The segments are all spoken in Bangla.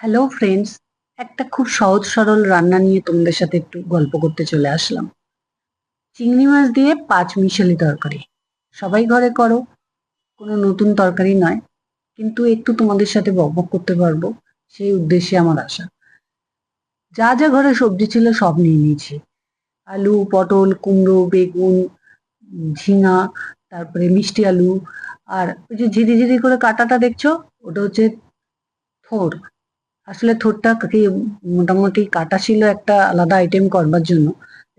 হ্যালো ফ্রেন্ডস একটা খুব সহজ, সরল রান্না নিয়ে তোমাদের সাথে একটু গল্প করতে চলে আসলাম। চিংড়ি মাছ দিয়ে পাঁচ মিশালি তরকারি। সবাই ঘরে করো। কোনো নতুন তরকারি নয়। কিন্তু একটু তোমাদের সাথে বকবক করতে পারব। সেই উদ্দেশ্যে আমার আশা। যা যা ঘরে সবজি ছিল সব নিয়ে নিয়েছি। আলু, পটল, কুমড়ো, বেগুন, ঝিঙা, তারপরে মিষ্টি আলু, আর ওই যে ঝিরি ঝিরি করে কাটাটা দেখছ, ওটা হচ্ছে থোর। আসলে থোরটা কি মোটামুটি কাটা ছিল একটা আলাদা আইটেম করবার জন্য।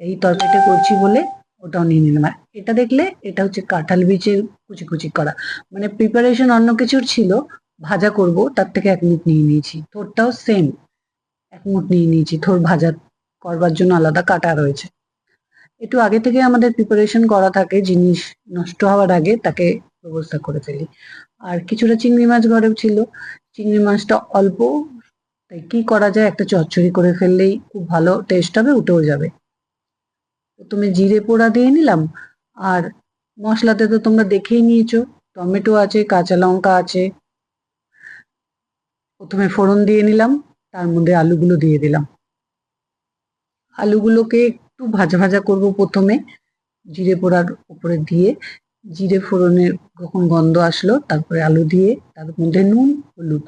এই তরকারিটা করছি বলে ওটাও নিয়ে নিলাম। আর এটা দেখলে এটা হচ্ছে কাঁঠাল বীজের কুচি কুচি করা। মানে প্রিপারেশন অন্য কিছুর ছিল, ভাজা করব, তার থেকে এক মুঠ নিয়ে নিয়েছি। থোরটাও সেম এক মুঠ নিয়ে নিয়েছি। থোর ভাজা করবার জন্য আলাদা কাটা রয়েছে। একটু আগে থেকে আমাদের প্রিপারেশন করা থাকে, জিনিস নষ্ট হওয়ার আগে তাকে ব্যবস্থা করে ফেলি। আর কিছুটা চিংড়ি মাছ ঘরেও ছিল। চিংড়ি মাছটা অল্প তাই কি করা যায়? একটা চচ্চড়ি করে ফেললেই খুব ভালো টেস্ট হবে উঠেও যাবে। প্রথমে জিরে পোড়া দিয়ে নিলাম, আর মশলাতে তো তোমরা দেখেই নিয়েছো, টমেটো আছে, কাঁচা লঙ্কা আছে। প্রথমে ফোড়ন দিয়ে নিলাম, তার মধ্যে আলুগুলো দিয়ে দিলাম। আলুগুলোকে একটু ভাজা ভাজা করব প্রথমে, জিরে পোড়ার উপরে দিয়ে। জিরে ফোড়নের যখন গন্ধ আসলো, তারপরে আলু দিয়ে, তার মধ্যে নুন, হলুদ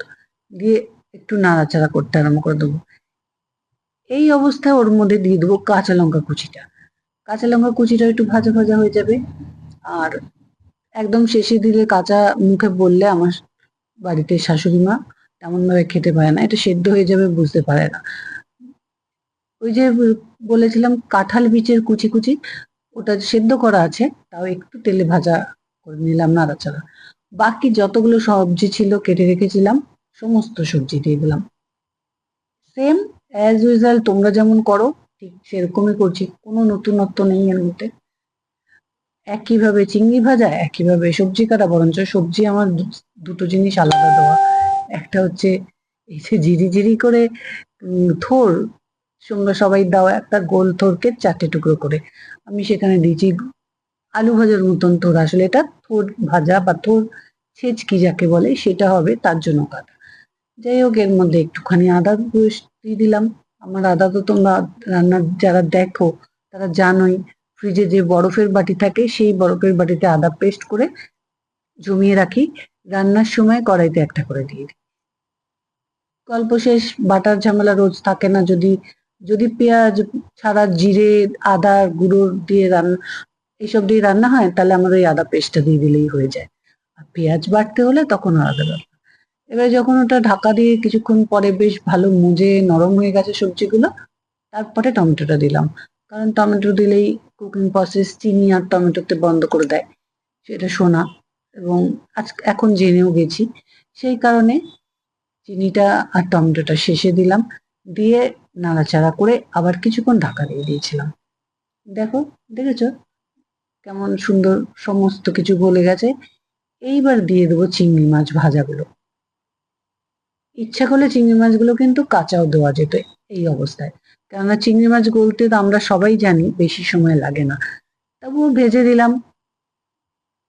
দিয়ে একটু নাড়াচাড়া করতে আরম্ভ করে দেবো। এই অবস্থায় ওর মধ্যে দিয়ে দেবো কাঁচা লঙ্কা কুচিটা। কাঁচা লঙ্কা কুচিটা একটু ভাজা ভাজা হয়ে যাবে। আর একদম শেষে দিলে কাঁচা মুখে বললে আমার বাড়িতে শাশুড়ি মা তেমনভাবে খেতে পারে না। এটা সেদ্ধ হয়ে যাবে বুঝতে পারে না। ওই যে বলেছিলাম কাঁঠাল বীজের কুচি কুচি, ওটা সেদ্ধ করা আছে, তাও একটু তেলে ভাজা করে নিলাম নাড়াচাড়া। বাকি যতগুলো সবজি ছিল কেটে রেখেছিলাম সমস্ত সবজি দিয়ে দিলাম। সেম অ্যাজ ইউজুয়াল তোমরা যেমন করো, ঠিক সেরকমই করছি। কোনো নতুনত্ব নেই এর মধ্যে। একইভাবে চিংড়ি ভাজা, একইভাবে সবজি কাটা, বরঞ্চ সবজি আমার দুটো জিনিস আলাদা দেওয়া। একটা হচ্ছে এই যে জিরি জিরি করে থোর তোমরা সবাই দাও, একটা গোল থোরকে চারটে টুকরো করে। আমি সেখানে দিয়েছি আলু ভাজার মতন থোর। আসলে এটা থোর ভাজা বা থোর ছেচকি যাকে বলে, সেটা হবে তার জন্য কাটা। যাই হোক এর মধ্যে একটুখানি আদা দিয়ে দিলাম। আমার আদা তো তোমরা রান্নার যারা দেখো, তারা জানোই ফ্রিজে যে বরফের বাটি থাকে, সেই বরফের বাটিতে আদা পেস্ট করে জমিয়ে রাখি। রান্নার সময় কড়াইতে একটা করে দিয়ে দিই। গল্প শেষ বাটার ঝামেলা রোজ থাকে না। যদি যদি পেঁয়াজ, ছাড়া জিরে, আদা গুঁড়ো দিয়ে রান্না এইসব দিয়ে রান্না হয়, তাহলে আমার ওই আদা পেস্টটা দিয়ে দিলেই হয়ে যায়। আর পেঁয়াজ বাটতে হলে তখন আলাদা ব্যাপার। এবার যখন ওটা ঢাকা দিয়ে কিছুক্ষণ পরে বেশ ভালো মুজে নরম হয়ে গেছে সবজিগুলো, তারপরে টমেটোটা দিলাম। কারণ টমেটো দিলেই কুকিং প্রসেস চিনি আর টমেটোতে বন্ধ করে দেয়, সেটা শোনা এবং আজ, এখন জেনেও গেছি। সেই কারণে চিনিটা আর টমেটোটা শেষে দিলাম। দিয়ে নাড়াচাড়া করে আবার কিছুক্ষণ ঢাকা দিয়ে দিয়েছিলাম। দেখো, দেখেছ? কেমন সুন্দর সমস্ত কিছু গলে গেছে। এইবার দিয়ে দেবো চিংড়ি মাছ ভাজাগুলো। ইচ্ছা করলে চিংড়ি মাছগুলো কিন্তু কাঁচাও দেওয়া যেত এই অবস্থায়। কেননা চিংড়ি মাছ গলতে তো আমরা সবাই জানি বেশি সময় লাগে না। তবুও ভেজে দিলাম।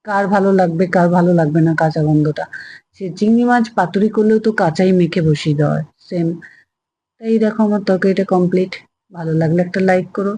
কার ভালো লাগবে, কার ভালো লাগবে না কাঁচা গন্ধটা। সে চিংড়ি মাছ পাতুরি করলেও তো কাঁচাই মেখে বসিয়ে দেওয়া হয়। সেম তাই দেখো আমার তরকারিটা কমপ্লিট ভালো লাগলে একটা লাইক করো।